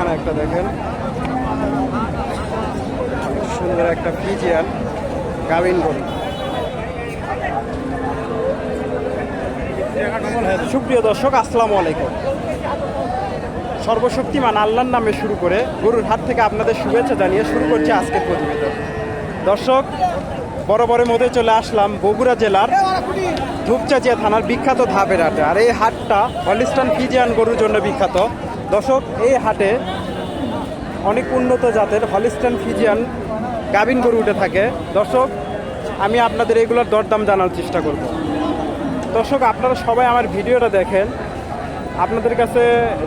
এখানে একটা দেখেন। সুন্দর একটা ফিজিয়ান গাভিন গরু। সুপ্রিয় দর্শক, আসসালামু আলাইকুম। সর্বশক্তিমান আল্লাহর নামে শুরু করে গরুর হাট থেকে আপনাদের শুভেচ্ছা জানিয়ে শুরু করছে আজকের প্রতিবেদন। দর্শক বড় বরাবরের মধ্যে চলে আসলাম বগুড়া জেলার ধূপচাচিয়া থানার বিখ্যাত ধাপের হাটে। আর এই হাটটা হলিস্টান ফিজিয়ান গরুর জন্য বিখ্যাত। দর্শক, এই হাটে অনেক উন্নত জাতের হলিস্টান ফিজিয়ান গাভিন গরু উঠে থাকে। দর্শক, আমি আপনাদের এগুলোর দরদাম জানার চেষ্টা করব। দর্শক, আপনারা সবাই আমার ভিডিওটা দেখেন। আপনাদের কাছে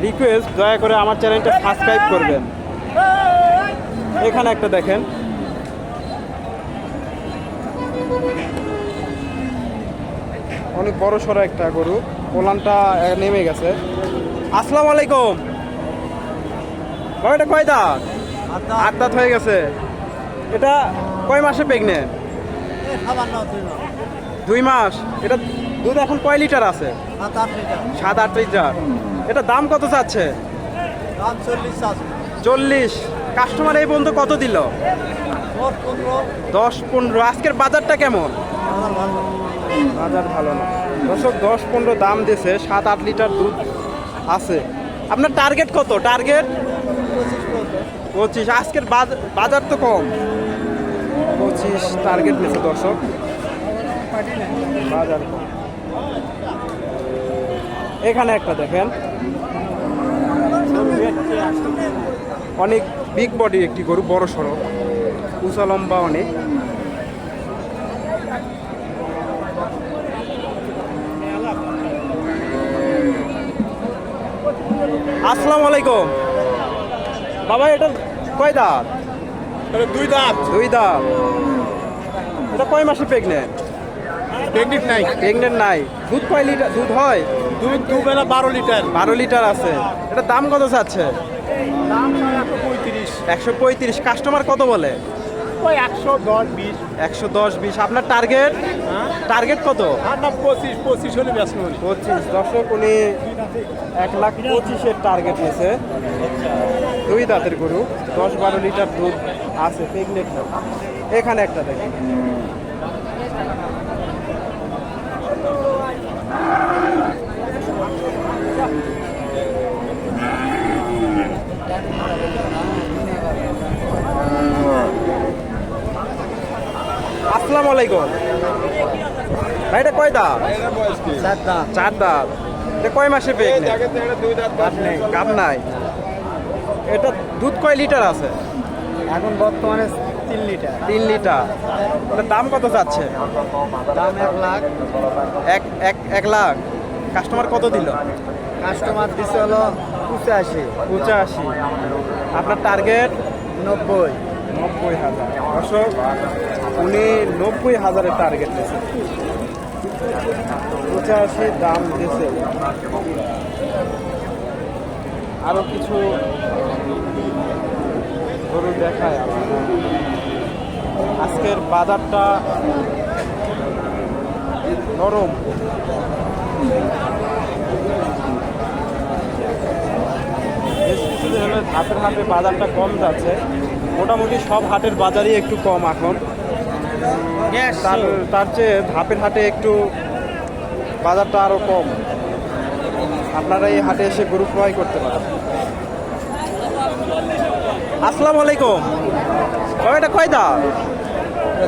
রিকোয়েস্ট দয়া করে আমার চ্যানেলটা সাবস্ক্রাইব করবেন। এখানে একটা দেখেন। অনেক বড় সড়ো একটা গরু। ওলানটা নেমে গেছে। আসসালামু আলাইকুম। এটা কয় দাঁত আট দাঁত হয়ে গেছে। এটা কয় মাসে প্রেগনেন্ট? দুই মাস। এটা দুধ এখন কয় লিটার আছে? সাত আট লিটার। এটা দাম কত চাচ্ছে চল্লিশ কাস্টমার এই পর্যন্ত কত দিল? দশ পনেরো। আজকের বাজারটা কেমন? বাজার ভালো না। দর্শক দশ পনেরো দাম দিয়েছে। সাত আট লিটার দুধ আছে। আপনার টার্গেট কত? টার্গেট? পঁচিশ আজকের বাজ- বাজার তো কম। পঁচিশ টার্গেট নিয়েছে দর্শক। বাজার কম। এখানে একটা দেখেন। অনেক বিগ বডি একটি গরু, বড় সড়ক উঁচা লম্বা অনেক। আসসালামু আলাইকুম। বাবা এটা কয় দাঁত? দুই দাঁত। দুই দাঁত। এটা কয় মাসে প্রেগনেন্ট প্রেগনেন্ট নাই। প্রেগনেন্ট নাই। দুধ কয় লিটার দুধ হয়? দুই দুবেলা বারো লিটার বারো লিটার আছে। এটা দাম কত চাচ্ছে? দাম একশো পঁয়ত্রিশ। কাস্টমার কত বলে? ওই একশো দশ বিশ। একশো দশ বিশ। আপনার টার্গেট হ্যাঁ। টার্গেট কত? পঁচিশ। পঁচিশ হলে ব্যস্ত পঁচিশ দর্শক উনি এক লাখ পঁচিশের টার্গেট নিয়েছে দুই দাঁতের গরু দশ বারো লিটার দুধ আছে প্রেগনেন্ট না। এখানে একটা দেখি। আসসালামু আলাইকুম। ভাই এটা কয় দাঁত? চার দাঁত। এটা কয় মাসে দাঁত কাপ নাই? এটা দুধ কয় লিটার আছে? এখন বর্তমানে তিন লিটার। তিন লিটার। এটার দাম কত যাচ্ছে? দাম এক লাখ। এক এক এক লাখ। কাস্টমার কত দিল? কাস্টমার দিছে হলো পঁচাশি। পঁচাশি। আপনার টার্গেট? নব্বই। নব্বই হাজার। দর্শক উনি নব্বই হাজারের টার্গেট দিয়েছে পঁচাশি দাম দিয়েছে আরও কিছু গরু দেখায় আজকের বাজারটা নরম। বেশ কিছুদিন হলো হাটের হাটে বাজারটা কম যাচ্ছে। মোটামুটি সব হাটের বাজারই একটু কম এখন। তার তার চেয়ে ধাপের হাটে একটু বাজারটা আরও কম। আপনারা এই হাটে এসে গরু ক্রয় করতে পারেন। আসসালামু আলাইকুম। এটা কয় দা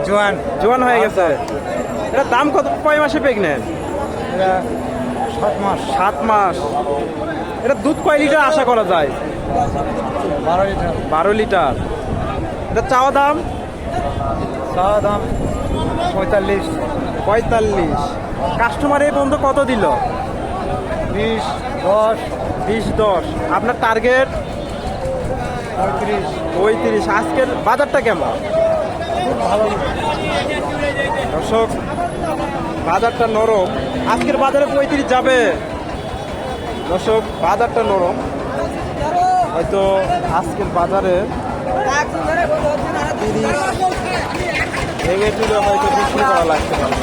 জোয়ান। জোয়ান হয়ে গেছে। এটা দাম কত কয় মাসে প্রেগনেন্ট এটা সাত মাস। সাত মাস। এটা দুধ কয় লিটার আশা করা যায়? বারো লিটার। বারো লিটার। এটা চাওয়া দাম? চাওয়া দাম পঁয়তাল্লিশ। পঁয়তাল্লিশ। কাস্টমার এই পর্যন্ত কত দিল? বিশ দশ। বিশ দশ। আপনার টার্গেট? পঁয়ত্রিশ আজকের বাজারটা কেমন? দর্শক বাজারটা নরম। আজকের বাজারে পঁয়ত্রিশ যাবে। দর্শক বাজারটা নরম। হয়তো আজকের বাজারে তিরিশ ভেঙে তুলে হয়তো বিক্রি করা লাগতে পারে।